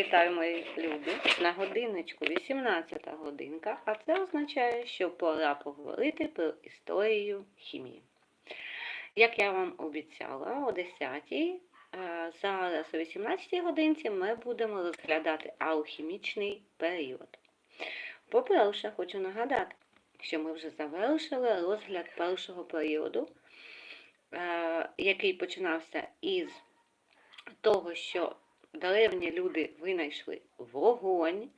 Вітаю, мої любі. На годиночку 18 годинка, а це означає, що пора поговорити про історію хімії. Як я вам обіцяла, о 10 й зараз о 18 годинці ми будемо розглядати алхімічний період. По-перше, хочу нагадати, що ми вже завершили розгляд першого періоду, е, який починався із того, що древні люди винайшли вогонь,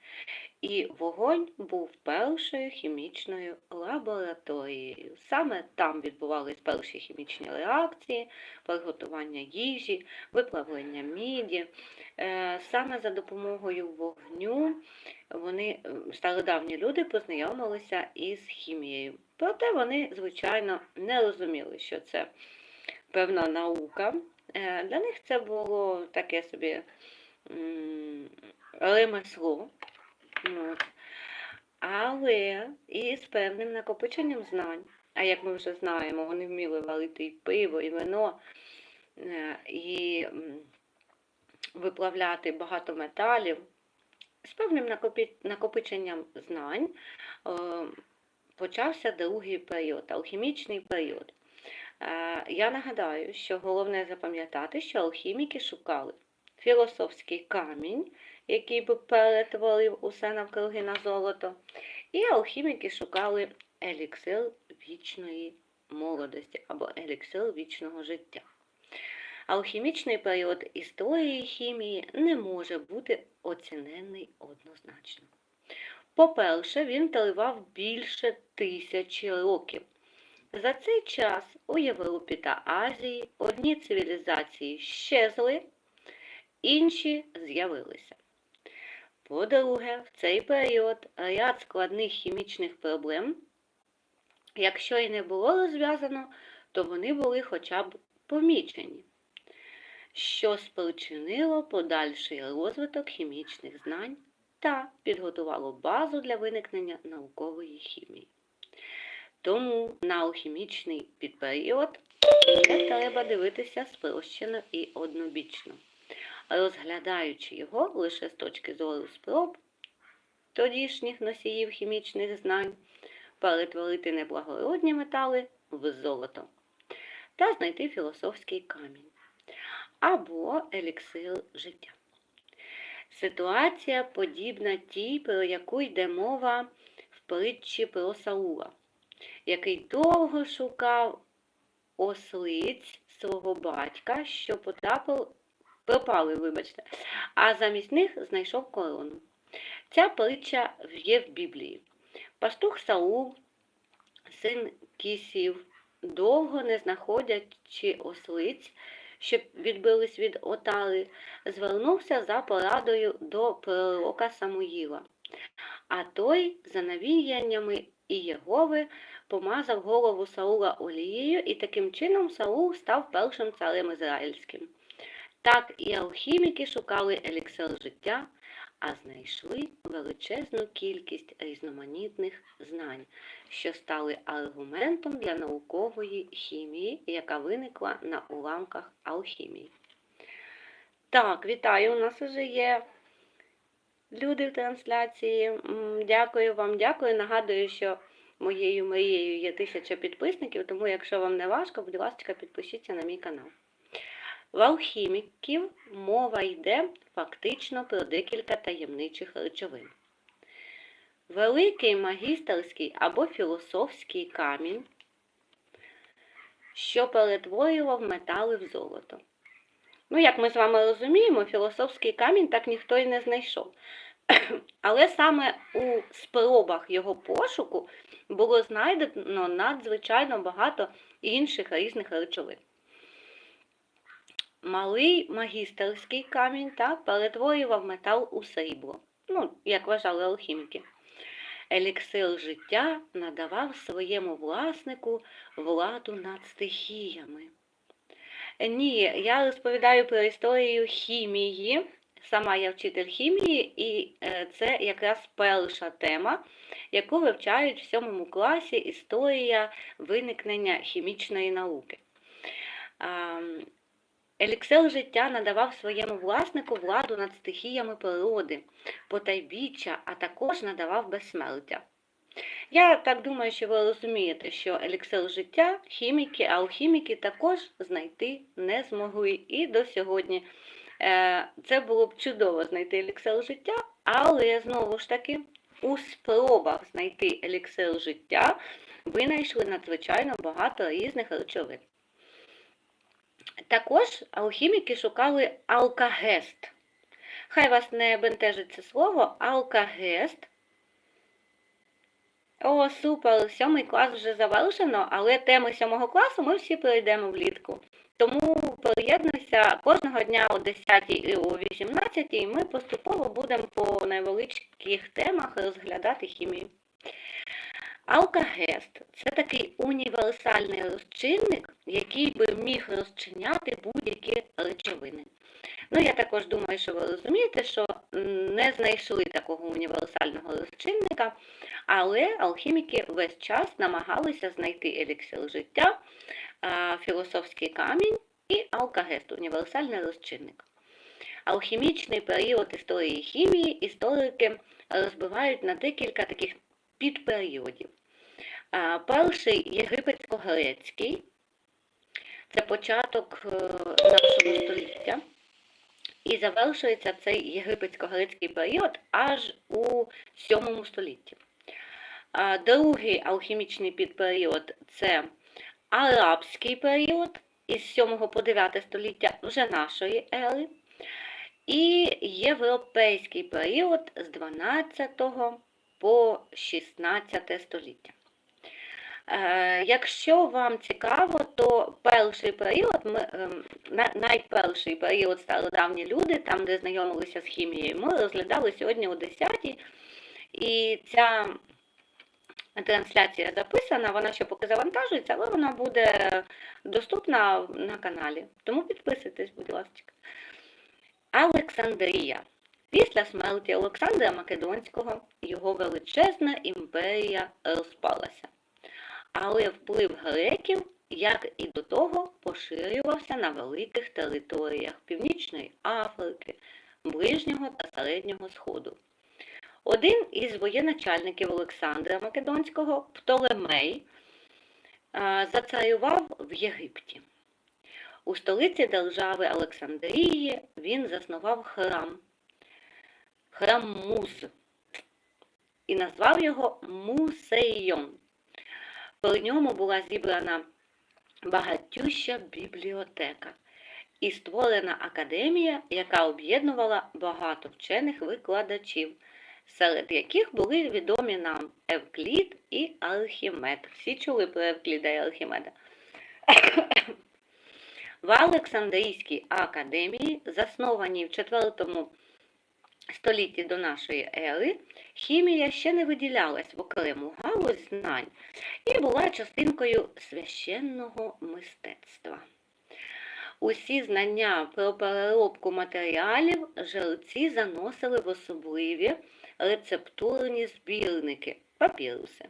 і вогонь був першою хімічною лабораторією. Саме там відбувались перші хімічні реакції, приготування їжі, виплавлення міді. Е, Саме за допомогою вогню вони, е, стародавні люди, познайомилися із хімією. Проте вони, звичайно, не розуміли, що це певна наука. Е, Для них це було таке собі ремесло. Але і з певним накопиченням знань. А як ми вже знаємо, вони вміли варити і пиво, і вино, е, і виплавляти багато металів. З певним накопиченням знань е, почався другий період, алхімічний період. Е, Я нагадаю, що головне запам'ятати, що алхіміки шукали філософський камінь, який би перетворив усе навкруги на золото, і алхіміки шукали еліксир вічної молодості або еліксир вічного життя. Алхімічний період історії хімії не може бути оцінений однозначно. По-перше, він тривав більше тисячі років. За цей час у Європі та Азії одні цивілізації щезли, інші з'явилися. По-друге, в цей період ряд складних хімічних проблем, якщо і не було розв'язано, то вони були хоча б помічені, що спричинило подальший розвиток хімічних знань та підготувало базу для виникнення наукової хімії. Тому на алхімічний підперіод треба дивитися спрощено і однобічно, розглядаючи його лише з точки зору спроб тодішніх носіїв хімічних знань, перетворити неблагородні метали в золото та знайти філософський камінь або еліксир життя. Ситуація подібна тій, про яку йде мова в притчі про Саула який довго шукав ослиць свого батька, що потрапив, пропали, вибачте, а замість них знайшов корону. Ця притча є в Біблії. Пастух Саул, син Кісів, довго не знаходячи ослиць, щоб відбились від отари, звернувся за порадою до пророка Самуїла. А той, за навіяннями і Єгови, помазав голову Саула олією, і таким чином Саул став першим царем ізраїльським. Так і алхіміки шукали еліксир життя, а знайшли величезну кількість різноманітних знань, що стали аргументом для наукової хімії, яка виникла на уламках алхімії. Так, вітаю, у нас вже є люди в трансляції. Дякую вам, дякую. Нагадую, що моєю мрією є тисяча підписників, тому якщо вам не важко, будь ласка, підпишіться на мій канал. В алхіміків мова йде фактично про декілька таємничих речовин. Великий магістерський або філософський камінь, що перетворював метали в золото. Ну, як ми з вами розуміємо, філософський камінь так ніхто і не знайшов. Але саме у спробах його пошуку було знайдено надзвичайно багато інших різних речовин. Малий магістерський камінь так, перетворював метал у срібло, ну, як вважали алхіміки. Еліксир життя надавав своєму власнику владу над стихіями. Ні, я розповідаю про історію хімії. Сама я вчитель хімії, і е, це якраз перша тема, яку вивчають в сьомому класі історія виникнення хімічної науки. Еліксир життя надавав своєму власнику владу над стихіями природи, потайбіччя, а також надавав безсмертя. Я так думаю, що ви розумієте, що еліксир життя хіміки, алхіміки також знайти не змогли. І до сьогодні це було б чудово знайти еліксир життя, але знову ж таки у спробах знайти еліксир життя винайшли надзвичайно багато різних речовин. Також алхіміки шукали алкагест. Хай вас не бентежить це слово, алкагест. О, супер! Сьомий клас вже завершено, але теми сьомого класу ми всі пройдемо влітку. Тому приєднуйся кожного дня о 10 і о 18 і ми поступово будемо по невеличких темах розглядати хімію. Алкагест це такий універсальний розчинник, який би міг розчиняти будь-які речовини. Ну, я також думаю, що ви розумієте, що не знайшли такого універсального розчинника, але алхіміки весь час намагалися знайти еліксир життя, філософський камінь і алкагест універсальний розчинник. Алхімічний період історії хімії історики розбивають на декілька таких підперіодів. Перший єгипетсько-грецький це початок е, нашого століття. І завершується цей єгипетсько-грецький період аж у 7 столітті. Другий алхімічний підперіод це арабський період із 7 по 9 століття вже нашої ери. І європейський період з 12 по 16 століття. Е, якщо вам цікаво, то перший період, ем, найперший період стародавні люди, там, де знайомилися з хімією, ми розглядали сьогодні о 10 І ця трансляція записана, вона ще поки завантажується, але вона буде доступна на каналі. Тому підписуйтесь, будь ласка. Олександрія. Після смерті Олександра Македонського його величезна імперія розпалася. Але вплив греків, як і до того, поширювався на великих територіях Північної Африки, Ближнього та Середнього Сходу. Один із воєначальників Олександра Македонського, Птолемей, зацарював в Єгипті. У столиці держави Олександрії він заснував храм храм Муз і назвав його Мусеййон. При ньому була зібрана багатюща бібліотека і створена академія, яка об'єднувала багато вчених викладачів, серед яких були відомі нам Евклід і Архімед. Всі чули про Евкліда і Архімеда. В Олександрійській академії, заснованій в 4 столітті до нашої ери хімія ще не виділялась в окрему галузь знань і була частинкою священного мистецтва. Усі знання про переробку матеріалів жерці заносили в особливі рецептурні збірники папіруси.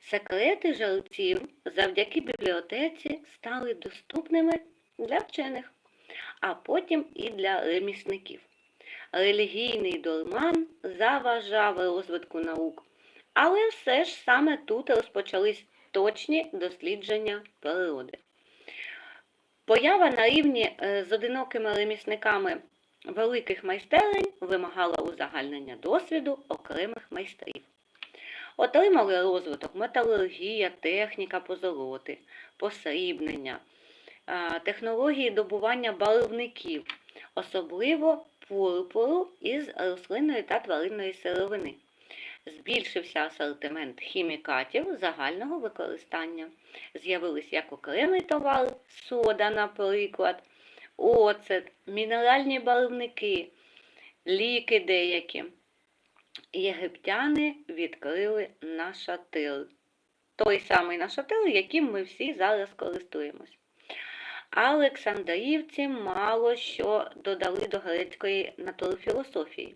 Секрети жерців завдяки бібліотеці стали доступними для вчених, а потім і для ремісників релігійний дурман заважав розвитку наук. Але все ж саме тут розпочались точні дослідження природи. Поява на рівні е, з одинокими ремісниками великих майстерень вимагала узагальнення досвіду окремих майстрів. Отримали розвиток металургія, техніка позолоти, посрібнення, технології добування барвників, особливо пурпуру із рослинної та тваринної сировини. Збільшився асортимент хімікатів загального використання. З'явились як окремий товар, сода, наприклад, оцет, мінеральні барвники, ліки деякі. Єгиптяни відкрили нашатир. Той самий нашатир, яким ми всі зараз користуємось. Олександрівці мало що додали до грецької натурфілософії.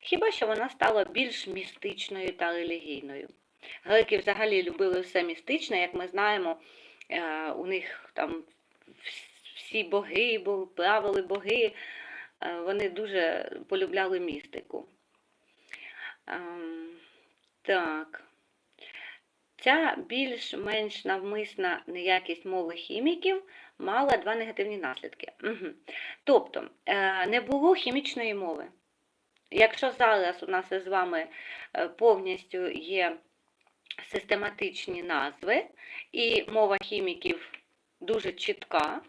Хіба що вона стала більш містичною та релігійною. Греки взагалі любили все містичне, як ми знаємо, е, у них там всі боги, бо правили боги, е, вони дуже полюбляли містику. Ем, Так. Ця більш-менш навмисна неякість мови хіміків мала два негативні наслідки. Угу. Тобто е, не було хімічної мови. Якщо зараз у нас із вами е, повністю є систематичні назви і мова хіміків дуже чітка,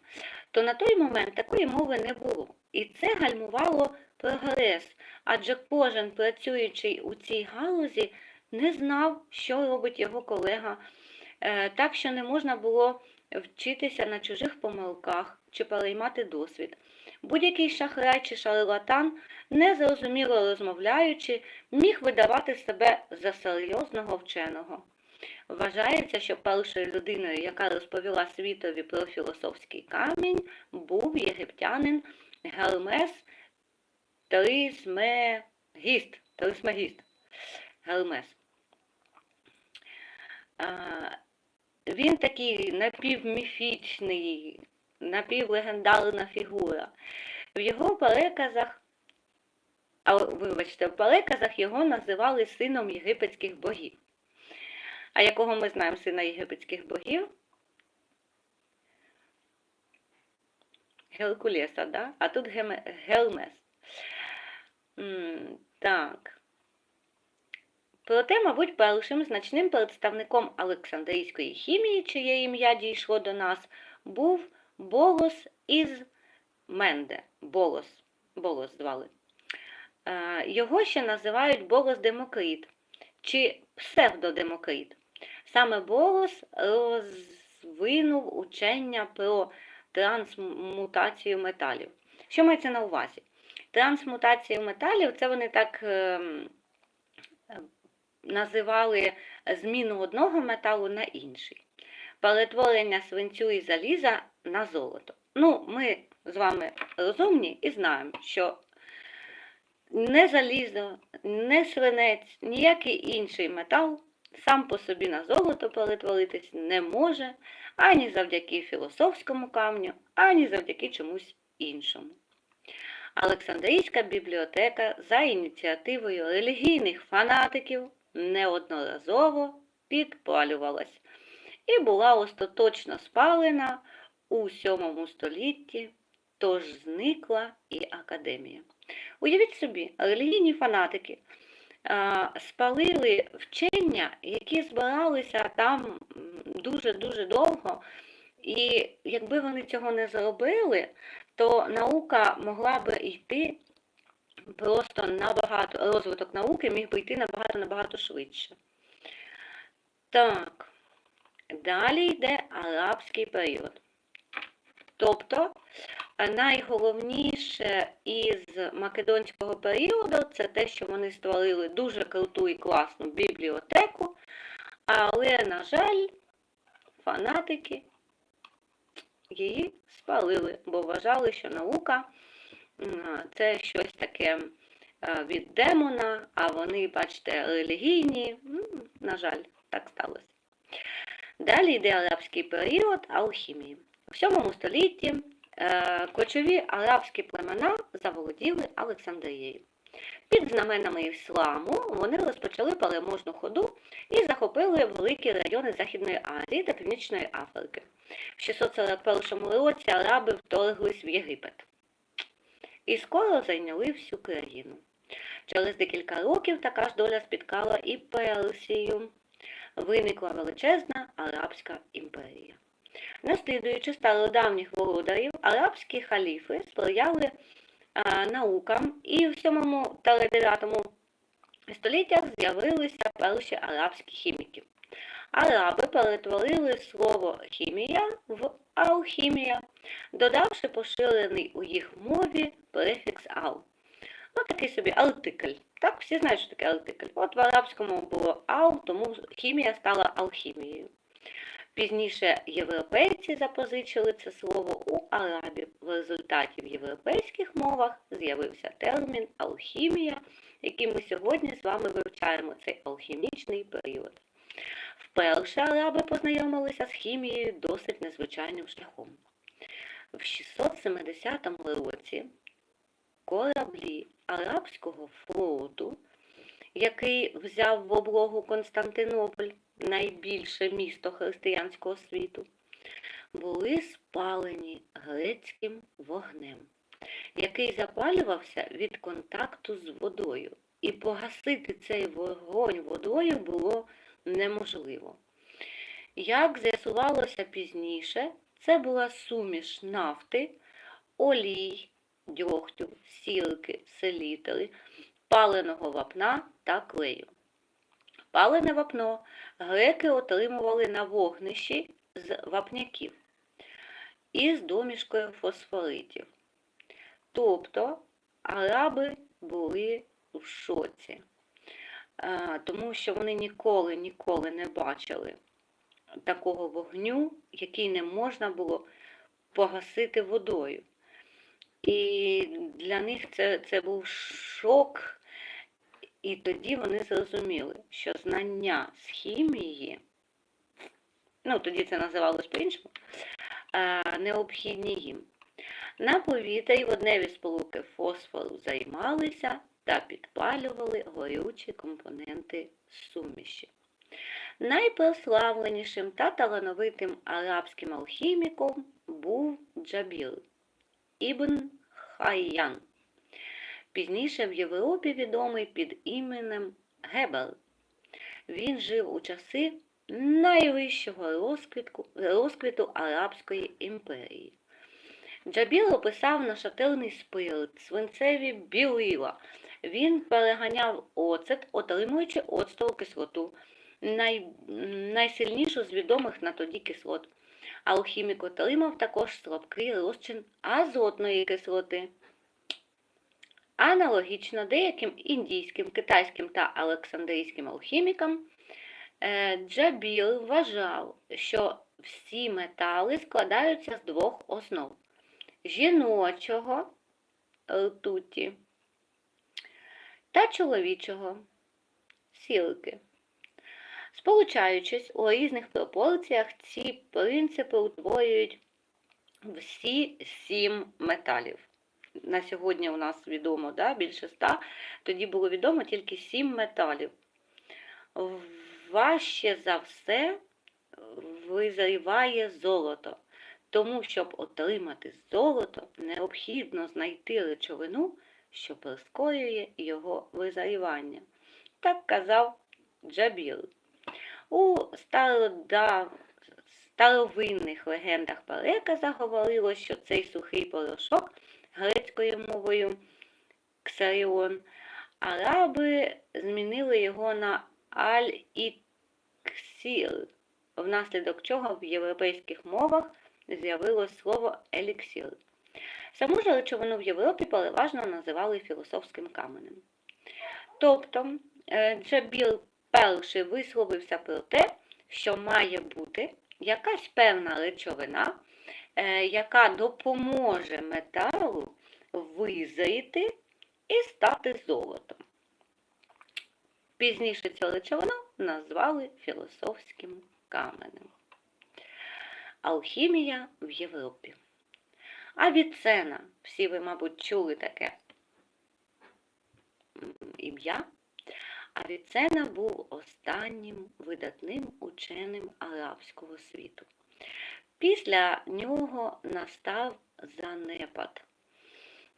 то на той момент такої мови не було. І це гальмувало прогрес, адже кожен працюючий у цій галузі не знав, що робить його колега, е, так що не можна було вчитися на чужих помилках чи переймати досвід. Будь-який шахрай чи шарлатан, незрозуміло розмовляючи, міг видавати себе за серйозного вченого. Вважається, що першою людиною, яка розповіла світові про філософський камінь, був єгиптянин Гермес Трисмегіст. Трисмегіст. Гермес. А, Він такий напівміфічний, напівлегендарна фігура. В його переказах, а, вибачте, в переказах його називали сином єгипетських богів. А якого ми знаємо сина єгипетських богів? Геркулеса, да? а тут. М, Так. Проте, мабуть, першим значним представником Олександрійської хімії, чиє ім'я дійшло до нас, був Болос із Менде. Болос. Болос звали. Е, Його ще називають Болос Демокрит чи псевдодемокрит. Саме Болос розвинув учення про трансмутацію металів. Що мається на увазі? Трансмутацію металів це вони так ем, називали зміну одного металу на інший. Перетворення свинцю і заліза на золото. Ну, ми з вами розумні і знаємо, що не залізо, не свинець, ніякий інший метал сам по собі на золото перетворитись не може ані завдяки філософському камню, ані завдяки чомусь іншому. Олександрійська бібліотека за ініціативою релігійних фанатиків неодноразово підпалювалась і була остаточно спалена у VII столітті, тож зникла і академія. Уявіть собі, релігійні фанатики спалили вчення, які збиралися там дуже-дуже довго, і якби вони цього не зробили, то наука могла би йти просто набагато, розвиток науки міг би йти набагато-набагато швидше. Так, далі йде арабський період. Тобто найголовніше із македонського періоду це те, що вони створили дуже круту і класну бібліотеку, але, на жаль, фанатики її спалили, бо вважали, що наука це щось таке від демона, а вони, бачите, релігійні. На жаль, так сталося. Далі йде арабський період алхімії. У 7 столітті кочові арабські племена заволоділи Олександрією. Під знаменами ісламу вони розпочали переможну ходу і захопили великі райони Західної Азії та Північної Африки. В 641 році араби вторглись в Єгипет і скоро зайняли всю країну. Через декілька років така ж доля спіткала і Персію. Виникла величезна Арабська імперія. Наслідуючи стародавніх володарів, арабські халіфи сприяли а, наукам, і в 7 та 9 століттях з'явилися перші арабські хіміки. Араби перетворили слово хімія в алхімія, додавши поширений у їх мові префікс ал. Ну, такий собі артикль. Так, всі знають, що таке артикль. От в арабському було ал, тому хімія стала алхімією. Пізніше європейці запозичили це слово у арабів. В результаті в європейських мовах з'явився термін алхімія, який ми сьогодні з вами вивчаємо цей алхімічний період. Вперше араби познайомилися з хімією досить незвичайним шляхом. в 670 році кораблі Арабського флоту, який взяв в облогу Константинополь, найбільше місто християнського світу, були спалені грецьким вогнем, який запалювався від контакту з водою, і погасити цей вогонь водою було неможливо. Як з'ясувалося пізніше, це була суміш нафти, олій, дьогтю, сілки, селітри, паленого вапна та клею. Палене вапно греки отримували на вогнищі з вапняків із домішкою фосфоритів. Тобто араби були в шоці, тому що вони ніколи ніколи не бачили такого вогню, який не можна було погасити водою. І для них це, це був шок, і тоді вони зрозуміли, що знання з хімії, ну тоді це називалось по-іншому, е, необхідні їм. На повітрі водневі сполуки фосфору займалися та підпалювали горючі компоненти суміші. Найпрославленішим та талановитим арабським алхіміком був Джабір Ібн Хайян, пізніше в Європі відомий під іменем Гебел. Він жив у часи найвищого розквітку, розквіту Арабської імперії. Джабір описав нашатирний спирт, свинцеві білила. Він переганяв оцет, отримуючи оцтову кислоту, най, найсильнішу з відомих на тоді кислот. Алхімік отримав також слабкий розчин азотної кислоти. Аналогічно деяким індійським, китайським та олександрійським алхімікам е, Джабір вважав, що всі метали складаються з двох основ жіночого ртуті та чоловічого сілки. Сполучаючись у різних пропорціях, ці принципи утворюють всі сім металів. На сьогодні у нас відомо да, більше ста, тоді було відомо тільки сім металів. Важче за все визріває золото. Тому, щоб отримати золото, необхідно знайти речовину, що прискорює його визрівання. Так казав Джабір. У старовинних легендах переказа говорилось, що цей сухий порошок грецькою мовою ксаріон, араби змінили його на аль-іксір, внаслідок чого в європейських мовах з'явилось слово еліксір. Саму ж речовину в Європі переважно називали філософським каменем. Тобто е, Джабір перший висловився про те, що має бути якась певна речовина, яка допоможе металу визріти і стати золотом. Пізніше цю речовину назвали філософським каменем. Алхімія в Європі. Авіцена, всі ви, мабуть, чули таке ім'я. Авіцена був останнім видатним ученим арабського світу. Після нього настав занепад.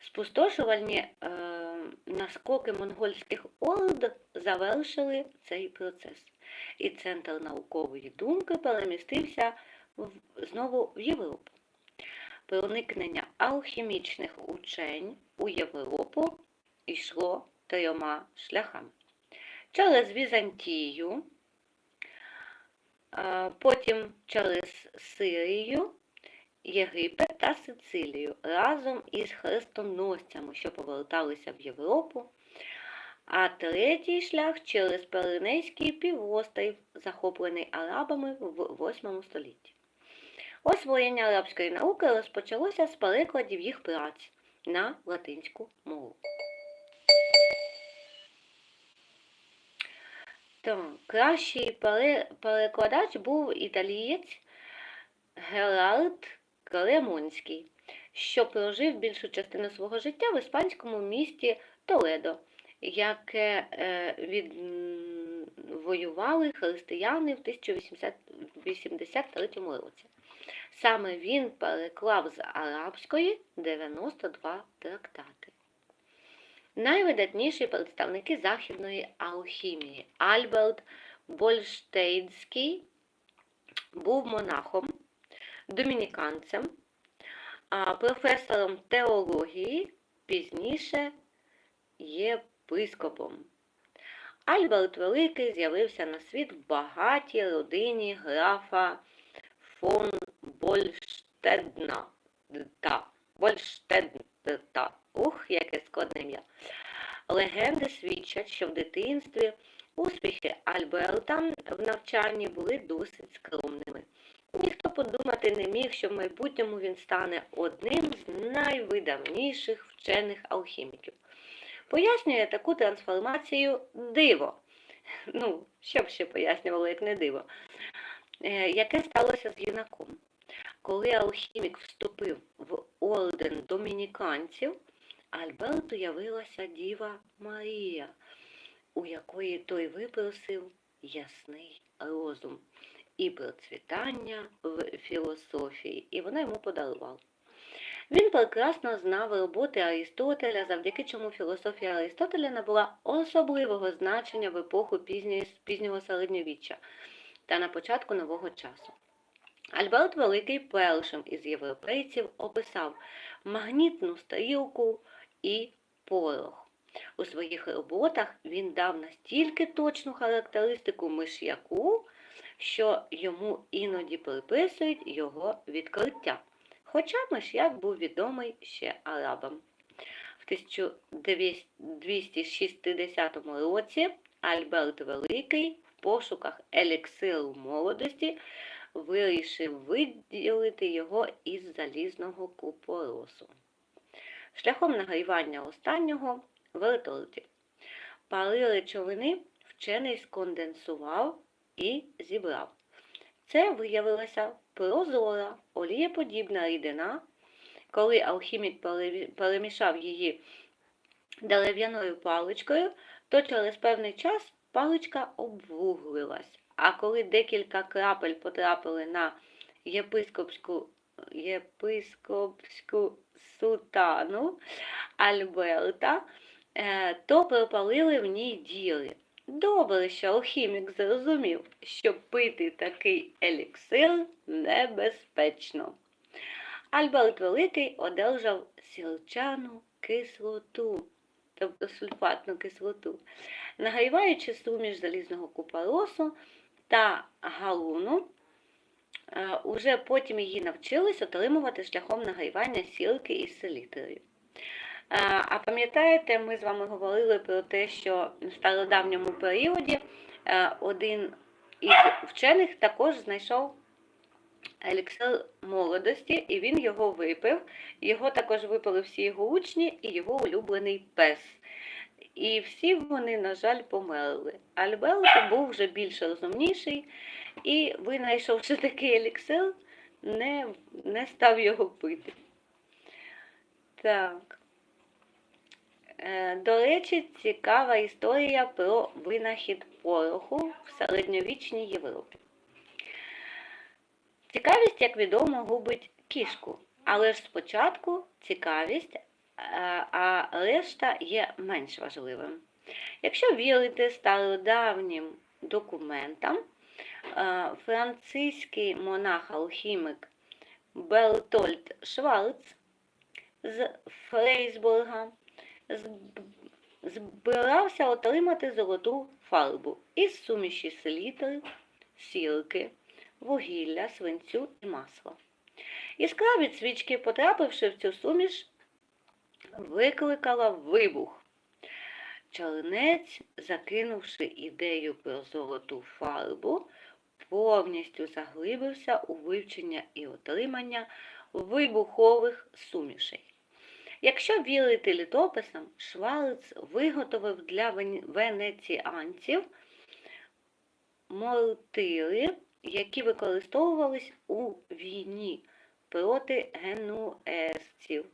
Спустошувальні е, наскоки монгольських орд завершили цей процес, і центр наукової думки перемістився в, знову в Європу. Проникнення алхімічних учень у Європу йшло трьома шляхами. Через Візантію, потім через Сирію, Єгипет та Сицилію разом із хрестоносцями, що поверталися в Європу, а третій шлях через Пиренейський півострів, захоплений арабами в 8 столітті. Освоєння арабської науки розпочалося з перекладів їх праць на латинську мову. Так, кращий перекладач був італієць Герард Кремонський. що прожив більшу частину свого життя в іспанському місті Толедо, яке е, відвоювали християни в 1083 році. Саме він переклав з арабської 92 трактати. Найвидатніші представники західної алхімії Альберт Больштейнський був монахом, домініканцем, професором теології, пізніше єпископом. Альберт Великий з'явився на світ в багатій родині графа фон Больштедна. Та, Больштедта. Ух, яке складне ім'я. Легенди свідчать, що в дитинстві успіхи Альберта в навчанні були досить скромними. Ніхто подумати не міг, що в майбутньому він стане одним з найвидавніших вчених алхіміків. Пояснює таку трансформацію диво. Ну, що б ще пояснювало, як не диво, Е, яке сталося з юнаком. Коли алхімік вступив в орден домініканців, Альберту явилася Діва Марія, у якої той випросив ясний розум і процвітання в філософії, і вона йому подарувала. Він прекрасно знав роботи Аристотеля, завдяки чому філософія Аристотеля набула особливого значення в епоху пізнього середньовіччя та на початку нового часу. Альберт Великий першим із європейців описав магнітну стрілку і порох. У своїх роботах він дав настільки точну характеристику миш'яку, що йому іноді приписують його відкриття. Хоча миш'як був відомий ще арабам. В 1260 році Альберт Великий в пошуках еліксиру молодості вирішив виділити його із залізного купоросу. Шляхом нагрівання останнього в ртуті. Пари речовини вчений сконденсував і зібрав. Це виявилася прозора, олієподібна рідина. Коли алхімік перемішав її дерев'яною паличкою, то через певний час паличка обвуглилась. А коли декілька крапель потрапили на єпископську, єпископську сутану Альберта, е, то пропалили в ній діри. Добре, що алхімік зрозумів, що пити такий еліксир небезпечно. Альберт Великий одержав сілчану кислоту, тобто сульфатну кислоту, нагріваючи суміш залізного купоросу та галуну, уже потім її навчились отримувати шляхом нагрівання сілки із селітрою. Е, А пам'ятаєте, ми з вами говорили про те, що в стародавньому періоді е, один із вчених також знайшов еліксир молодості, і він його випив. Його також випили всі його учні і його улюблений пес. І всі вони, на жаль, померли. Альберт був вже більш розумніший, і, винайшовши такий еліксир, не, не став його пити. Так. Е, До речі, цікава історія про винахід пороху в середньовічній Європі. Цікавість, як відомо, губить кішку, але ж спочатку цікавість, е, а решта є менш важливим. Якщо вірити стародавнім документам, французький монах-алхімік Бертольд Шварц з Фрейсбурга збирався отримати золоту фарбу із суміші селітри, сірки, вугілля, свинцю і масла. Іскра від свічки, потрапивши в цю суміш, викликала вибух. Чарнець, закинувши ідею про золоту фарбу, повністю заглибився у вивчення і отримання вибухових сумішей. Якщо вірити літописам, Шварц виготовив для венеціанців мортири, які використовувались у війні проти генуезців.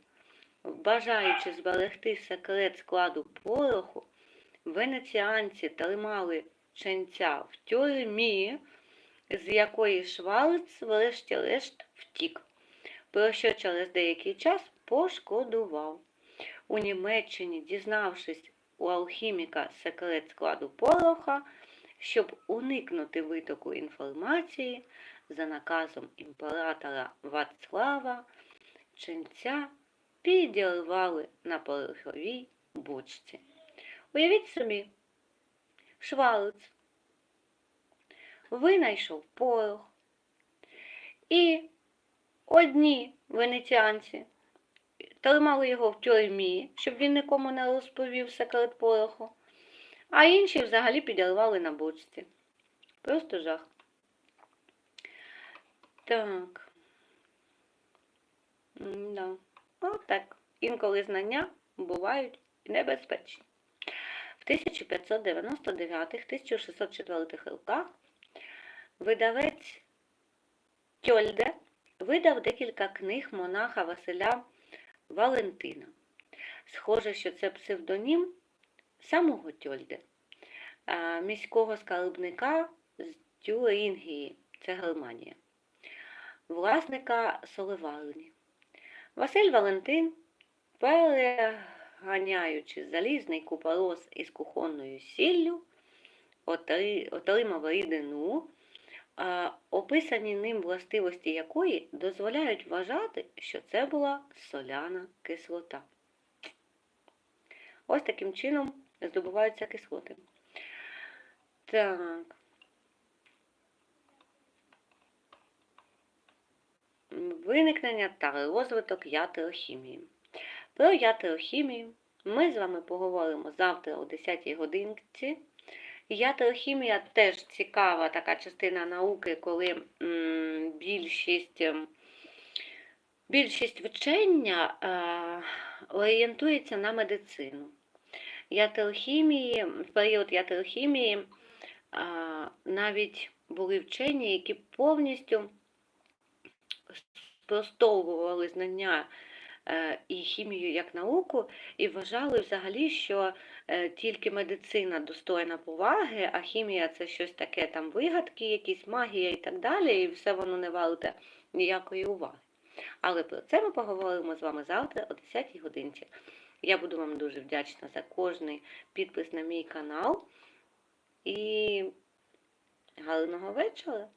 Бажаючи зберегти секрет складу пороху, венеціанці тримали ченця в тюрмі, з якої Шварц врешті-решт втік, про що через деякий час пошкодував. У Німеччині, дізнавшись у алхіміка секрет складу пороха, щоб уникнути витоку інформації, за наказом імператора Вацлава, ченця підірвали на пороховій бочці. Уявіть собі, Шварц винайшов порох, і одні венеціанці тримали його в тюрмі, щоб він нікому не розповів секрет пороху, а інші взагалі підірвали на бочці. Просто жах. Так. Да. Отак. Інколи знання бувають небезпечні. В 1599-1604 роках видавець Тьольде видав декілька книг монаха Василя Валентина. Схоже, що це псевдонім самого Тьольде, міського скарбника з Тюрингії, це Германія, власника соливарні. Василь Валентин, переганяючи залізний купорос із кухонною сіллю, отримав рідину, описані ним властивості якої дозволяють вважати, що це була соляна кислота. Ось таким чином здобуваються кислоти. Так. Виникнення та розвиток ятерохімії. Про ятерохімію ми з вами поговоримо завтра о 10 годинці. Ятерохімія теж цікава така частина науки, коли більшість, ем, більшість вчення е, орієнтується на медицину. Ятерохімії, в період ятерохімії е, навіть були вчені, які повністю спростовували знання е, і хімію як науку, і вважали взагалі, що тільки медицина достойна поваги, а хімія це щось таке, там вигадки, якісь магія і так далі, і все воно не варте ніякої уваги. Але про це ми поговоримо з вами завтра о 10 годинці. Я буду вам дуже вдячна за кожний підпис на мій канал. І гарного вечора!